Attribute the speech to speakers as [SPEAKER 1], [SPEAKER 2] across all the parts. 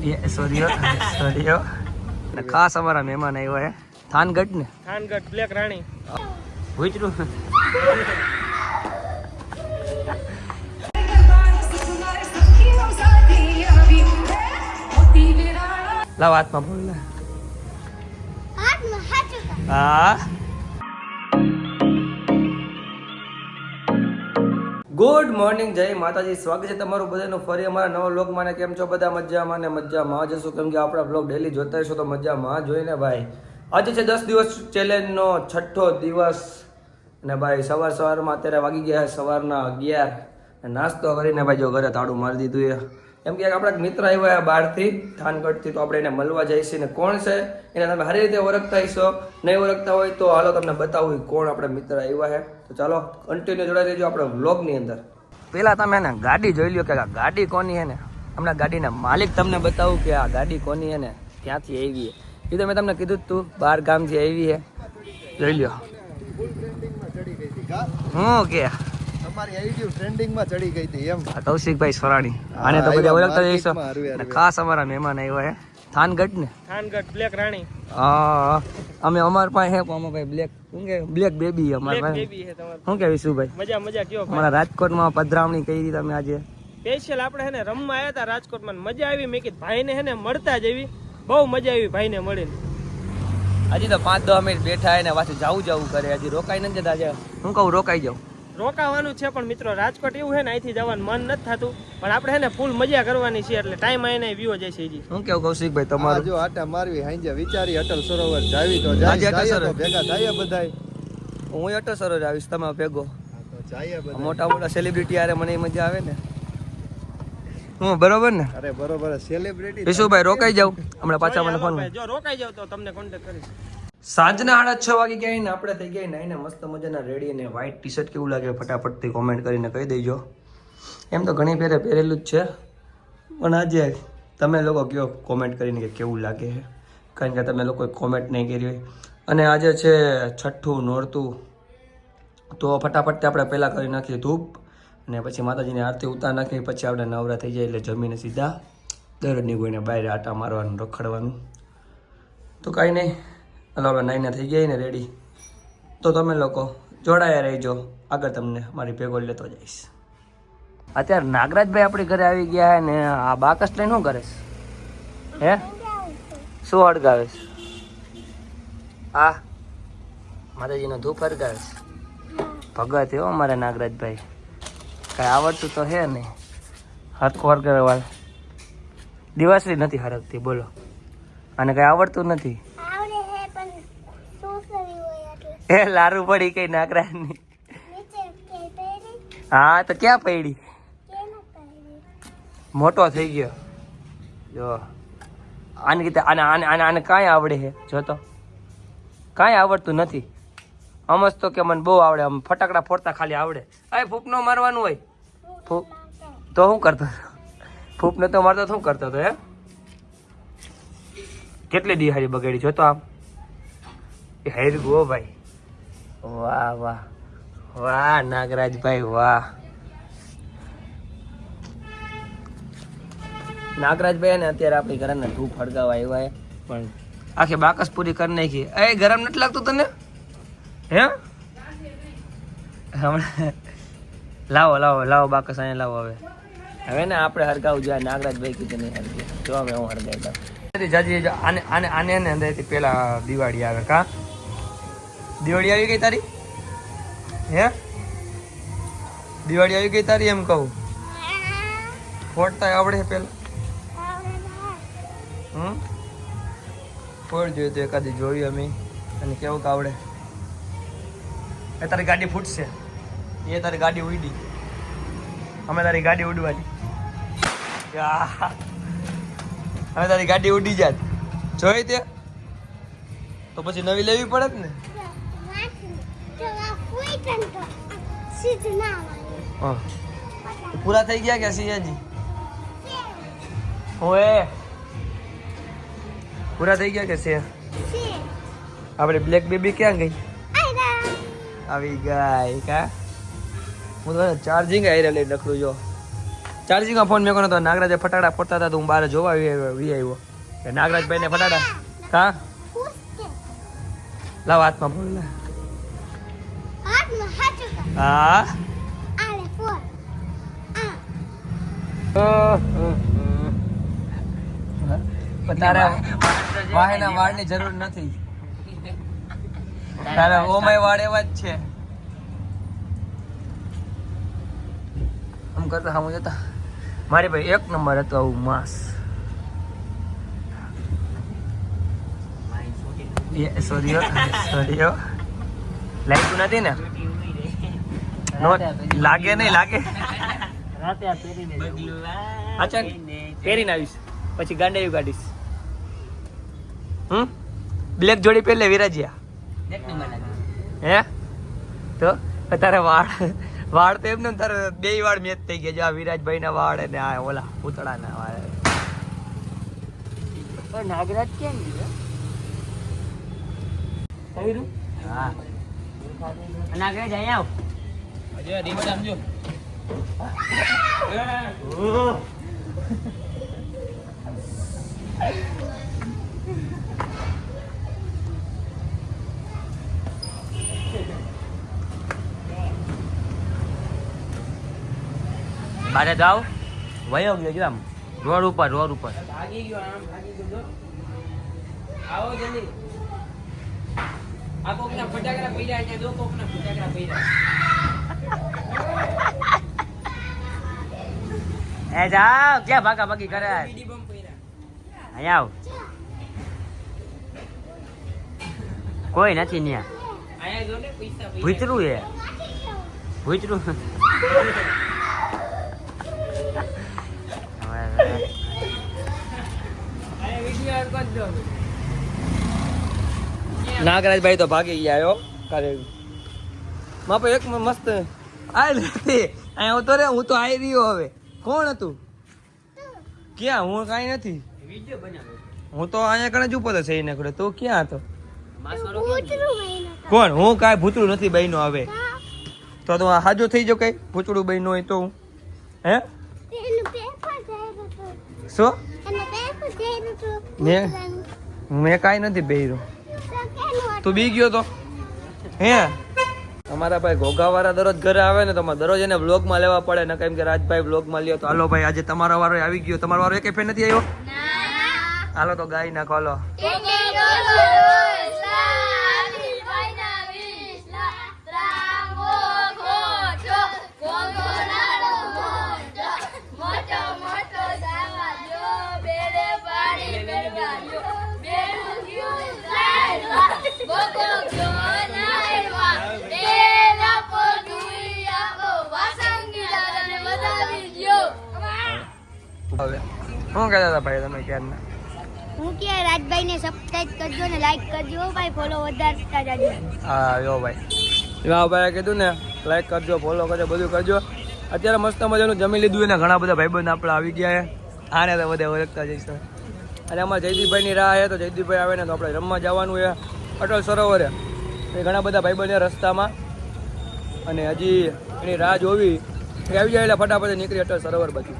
[SPEAKER 1] Sorry સોરીઓ અને ખાસ અમારા મહેમાન આવ્યા હે. થાનગઢ ને?
[SPEAKER 2] થાનગઢ બ્લેક રાણી.
[SPEAKER 1] ભૂચરું લાવ હાથમાં બોલ હા? ગુડ મોર્નિંગ જય માતાજી. સ્વાગત છે તમારું બધાનું. ફરી અમારા નવા બ્લોગમાં ને કેમ છો બધા? મજામાં ને મજામાં જશું કેમ કે આપણા બ્લોગ ડેલી જોતા હશો તો મજામાં જોઈને ભાઈ? આજે છે દસ દિવસ ચેલેન્જનો છઠ્ઠો દિવસ. ને ભાઈ, સવાર સવારમાં અત્યારે વાગી ગયા સવારના અગિયાર. નાસ્તો કરીને ભાઈ જો ઘરે તાળું મારી દીધું એ એમ કે આપણા મિત્ર આવ્યા બહારથી થાનગઢથી તો આપણે એને મળવા જઈશું. ને કોણ છે? એને તમે સારી રીતે ઓળખતા હશો. નહીં ઓળખતા હોય તો હાલો તમને બતાવું કોણ આપણે મિત્ર આવ્યા છે. તો ચાલો કન્ટિન્યુ જોડાઈ દેજો આપણે વ્લોગની અંદર. પહેલાં તમે એને ગાડી જોઈ લ્યો કે આ ગાડી કોની છે ને? હમણાં ગાડીના માલિક તમને બતાવું કે આ ગાડી કોની છે ને? ક્યાંથી આવી છે? એ તો મેં તમને કીધું તું બાર ગામથી આવી છે. જોઈ લ્યો. હું કે?
[SPEAKER 3] ટ્રેન્ડિંગમાં ચડી ગઈ હતી એમ.
[SPEAKER 1] આ કૌશિકભાઈ સોરાણી. આને તો બધા ઓળખતા જ હશો.
[SPEAKER 3] માર્કેટમાં હારું
[SPEAKER 1] અને ખાસ અમારા મહેમાન આવ્યા છે થાનગઢ ને?
[SPEAKER 2] થાનગઢ બ્લેક રાણી.
[SPEAKER 1] હા અમે અમાર પાસે હે પણ ભાઈ બ્લેક શું કે બ્લેક બેબી અમાર પાસે.
[SPEAKER 2] બેબી છે તમારે.
[SPEAKER 1] શું કે વિશુભાઈ
[SPEAKER 2] મજા મજા કયો
[SPEAKER 1] અમારા રાજકોટમાં પધરામણી કરી તમે આજે.
[SPEAKER 2] સ્પેશિયલ આપણે હે ને રમવા આવ્યા હતા રાજકોટમાં મજા આવી. મેં કીધું ભાઈને હે ને મળતા જ એવી. બહુ મજા આવી ભાઈને મળીને.
[SPEAKER 1] હજી તો પાંચ દસ મિનિટ બેઠા ને પાછું જાવું જાવું કરે. હજી રોકાઈ નથી જતા આજે. હું કહું રોકાઈ જાઉં.
[SPEAKER 2] રોકાવાનું છે પણ મિત્રો રાજકોટ એવું છે ને અહીંથી જવાનું મન નથી થતું. પણ આપણે છે ને ફૂલ મજા કરવાની છે એટલે ટાઈમ આવીને વ્યૂ જશે હજી.
[SPEAKER 1] શું કેવું કૌશિકભાઈ તમારું?
[SPEAKER 3] જો આટા મારવી હાંજે વિચારી અટલ સરોવર જાવી તો જાય
[SPEAKER 1] અટલ
[SPEAKER 3] તો
[SPEAKER 1] સરોવર.
[SPEAKER 3] ભેગા થાય બધાય.
[SPEAKER 1] હું અટલ સરોજ આવીશ તમે ભેગો.
[SPEAKER 3] હા તો જાય બધા
[SPEAKER 1] મોટા મોટા સેલિબ્રિટી આરે મને મજા આવે ને. હું બરોબર ને?
[SPEAKER 3] અરે બરોબર સેલિબ્રિટી
[SPEAKER 1] વિશુભાઈ રોકાઈ જાઉં હમણાં પાછા મને ફોન
[SPEAKER 2] જો રોકાઈ જાવ તો તમને કોન્ટેક્ટ કરીશ.
[SPEAKER 1] સાંજના સાડા છ વાગે ગયા ને આપણે થઈ ગયા નાઈને મસ્ત મજાના રેડી અને વ્હાઈટ ટી શર્ટ કેવું લાગે ફટાફટથી કોમેન્ટ કરીને કહી દેજો. એમ તો ઘણી ફેરે પહેરેલું જ છે. પણ આજે તમે લોકો કયો કોમેન્ટ કરીને કે કેવું લાગે છે? કારણ કે તમે લોકોએ કોમેન્ટ નહીં કરી હોય. અને આજે છે છઠ્ઠું નોરતું. તો ફટાફટથી આપણે પહેલાં કરી નાખીએ ધૂપ. અને પછી માતાજીની આરતી ઉતાર નાખી પછી આપણે નવરા થઈ જાય એટલે જમીને સીધા. દરરોજની નીકળીને બહાર આટા મારવાનું, રખડવાનું. તો કાંઈ નહીં. હાલો આપણે નાઈને થઈ ગયા ને રેડી તો તમે લોકો જોડાયા રહેજો. આગળ તમને મારી ભેગો લેતો જઈશ. અત્યારે નાગરાજભાઈ આપણી ઘરે આવી ગયા ને આ બાકસ લઈને શું કરે હે? શું અડગાવે આ? માતાજીનો ધૂપ અડગાવે ભગત એવો મારા નાગરાજભાઈ. કાંઈ આવડતું તો હે નહીં. હરખો હરગર વાળ દિવાસરી નથી હરકતી બોલો. અને કાંઈ આવડતું નથી
[SPEAKER 4] આવડે હે પણ શું કરવી હોય એટલે
[SPEAKER 1] એ લારું પડી કઈ
[SPEAKER 4] નાકરાની
[SPEAKER 1] હા તો ક્યાં પડી? મોટો થઈ ગયો. જો. આને કીધે આને આને આને આને કાંઈ આવડે છે જો તો. કાંઈ આવડતું નથી. અમસ તો કે મને બહુ આવડે. આમ ફટાકડા ફોડતા ખાલી આવડે. અરે ફૂપ નો મારવાનું હોય. ફૂપ તો શું કરતો હતો? ફૂપ તો મારતો શું કરતો હતો હે કેટલી દિહારી બગાડી? જો તો આમ. હેર ગો ભાઈ. વાહ વાહ. વાહ, નાગરાજભાઈ વાહ. નાગરાજભાઈ ને અત્યારે આપણી ઘરે ધૂપ ફળગાવા આવ્યા પણ આખી બાકસ પૂરી કરી નાખી. એ, ગરમ નથી લાગતું તને? હે? હમણાં લાવો લાવો લાવો બાકસ અહીંયા લાવો હવે. હવે ને આપણે હરગાવું જોઈએ. નાગરાજભાઈ કીધું નહીં હરગે જો હવે હું હરગાઈ દઉં. જાજી આને આને આને અંદરથી પેલા દિવાળી આવે કા? દિવાળી આવી ગઈ તારી? હે? દિવાળી આવી ગઈ તારી એમ કહું? ફોડતા આવડે પેલા. હમ? ફોડ જોઈએ તો એકાદી જોયું અમે. અને કેવું આવડે? એ તારી ગાડી ફૂટશે. એ તારી ગાડી ઉડી. અમે તારી ગાડી ઉડવાની. અમે તારી ગાડી ઉડી જાત. જોઈ તે? તો પછી નવી લેવી પડે ને
[SPEAKER 4] વાંચી તો આ કોઈ તન તો સીધું ના આવે
[SPEAKER 1] હા પૂરા થઈ ગયા કે સિંહજી? ઓએ. પૂરા થઈ ગયા કે
[SPEAKER 4] સિંહ?
[SPEAKER 1] આપણે બ્લેક બેબી ક્યાં ગઈ? આવી ગઈ કા? હું તો ચાર્જિંગ આવી લઈ નખરું જો ચાર્જિંગમાં ફોન મેં તો નાગરાજે ફટાડા ફોડતા હતા તો હું બહાર જોવા આવી આવ્યો વી આવ્યો. કે નાગરાજભાઈને ફટાડા હા લાવ હાથમાં ફોન લે. હા?
[SPEAKER 4] આલે ફોર આ
[SPEAKER 1] પણ તારે વાહેના વાળની જરૂર નથી. તારે ઓમાય વાળ એવા જ છે. આમ કરતા હા જતા. મારી ભાઈ એક નંબર હતો આવું માસ. સોરી સોરી લાગ્યું નથી નો? લાગે નહીં લાગે.
[SPEAKER 2] રાતે આ પહેરીને
[SPEAKER 1] અચ્છા પહેરીને આવીશ. પછી ગાંડાયું કાઢીશ. હમ? બ્લેક જોડી પહેરલે વિરાજ્યા. હે? તો તારે વાળ વાળ તો એમને તારે બે વાળ મેચ થઈ ગયા. જો આ વિરાજભાઈ ના વાળ અને આ ઓલા પૂતળા ના વાળ
[SPEAKER 2] નાગરાજ કેમ
[SPEAKER 1] હા.
[SPEAKER 2] નાગરાજ અહીંયા આવ.
[SPEAKER 1] અજય રીત સમજો બારે જાવ વયો ગયો જો આમ રોડ ઉપર રોડ ઉપર
[SPEAKER 2] ભાગી ગયો આમ ભાગી ગયો આવો જલ્દી આ કોકના ફટાકડા પીર્યા છે દો કોકના ફટાકડા પીર્યા
[SPEAKER 1] એ જાવ ક્યાં ભાગા ભાગી કરે અહીંયા આવ. કોઈ નથી ન્યા.
[SPEAKER 2] આયા જો ને પૈસા પીર્યા
[SPEAKER 1] ભૂતરું એ. ભૂતરું.
[SPEAKER 2] આયા વિડિયો
[SPEAKER 1] નાગરાજભાઈ તો ભાગી ગયા હો કાલે. માપે એક મસ્ત. આ નથી. અહીંયા હું તો રે હું તો આવી રહ્યો હવે. કોણ હતું? ક્યાં? હું કાંઈ નથી. હું તો અહીંયા કણે જ ઉપર છે, એને કડે તો ક્યાં હતો? કોણ? હું કાંઈ ભૂતળું નથી બહેનો હવે. તો તો હાજો થઈ જો કઈ? ભૂતળું બહેનો હોય તો હું. હે? શું?
[SPEAKER 4] પૂતળાનું.
[SPEAKER 1] મેં કાંઈ નથી બહેરો
[SPEAKER 4] તું
[SPEAKER 1] બી ગયો તો? હે? અમારા ભાઈ ઘોઘાવાળા દરરોજ ઘરે આવે ને તો અમારે દરરોજ એને વ્લોગમાં લેવા પડે. ને કેમ કે રાજભાઈ વ્લોગમાં લ્યો તો હાલો ભાઈ આજે તમારો વારો આવી ગયો. તમારો વારો એક ફેર નથી આવ્યો? હાલો તો ગાઈ નાખો હાલો શું કહેતા હતા ભાઈ તમે ક્યારના?
[SPEAKER 4] હું કે રાજભાઈ ને સબસ્ક્રાઇબ કરજો ને લાઈક કરજો. ભાઈ ફોલો વધારતા જજો.
[SPEAKER 1] હા યો ભાઈ. ભાઈએ કીધું ને લાઈક કરજો ફોલો કરજો બધું કરજો. અત્યારે મસ્ત મજાનું જમી લીધું ને ઘણા બધા ભાઈબંધ આપણે આવી ગયા છે. આને તો બધા ઓળખતા જઈશું અને અમારા જયદીપભાઈની રાહ છે તો જયદીપભાઈ આવે ને તો આપણે રમવા જવાનું છે. અટલ સરોવરે. એ ઘણા બધા ભાઈબંધ રસ્તામાં. અને હજી એની રાહ જોવી. એ આવી જાય એટલે ફટાફટ નીકળી અટલ સરોવર બાજુ.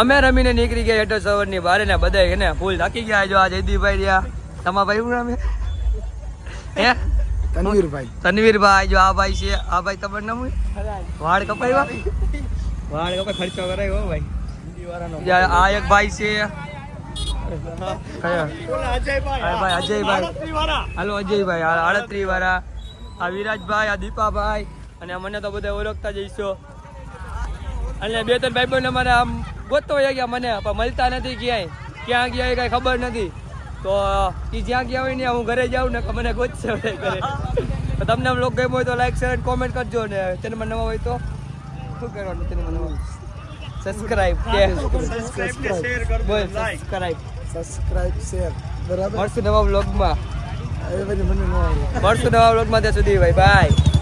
[SPEAKER 1] અમે રમીને નીકળી ગયા હેઠળ સવારની બારે ને બધા એને ફૂલ થાકી ગયા જો આ જયદીપભાઈ રહ્યા. તમારા ભાઈ શું નામ હે?
[SPEAKER 3] તનવીરભાઈ.
[SPEAKER 1] તનવીરભાઈ જો આ ભાઈ છે. આ ભાઈ તમારું નામ વાળ કપાઈ વાળ કપાઈ ખર્ચો કરાયો ભાઈ. આ એક ભાઈ છે. કયા? આ ભાઈ અજયભાઈ. હાલો અજયભાઈ આડત્રી વાળા આ વિરાજભાઈ આ દીપાભાઈ. અને મને તો બધા ઓળખતા જઈશો અને બે ત્રણ ભાઈ બહેન અમારે આમ ગોતતો હોય ગયા મને પણ મળતા નથી ક્યાંય. ક્યાં ગયા એ કઈ ખબર નથી. તો એ જ્યાં ગયા હોય ને હું ઘરે જાઉં ને મને ગોતશે ઘરે. તો તમને બ્લોગ ગમ્યો હોય તો લાઈક શેર અને કોમેન્ટ કરજો ને. ચેનલમાં નવા હોય તો શું કરવાનું ચેનલમાં નવા? સબસ્ક્રાઇબ કે બોલ સબસ્ક્રાઇબ
[SPEAKER 3] સબસ્ક્રાઇબ શેર બરાબર?
[SPEAKER 1] મળશું નવા બ્લોગમાં
[SPEAKER 3] મને
[SPEAKER 1] મળશું નવા બ્લોગમાં ત્યાં સુધી ભાઈ બાય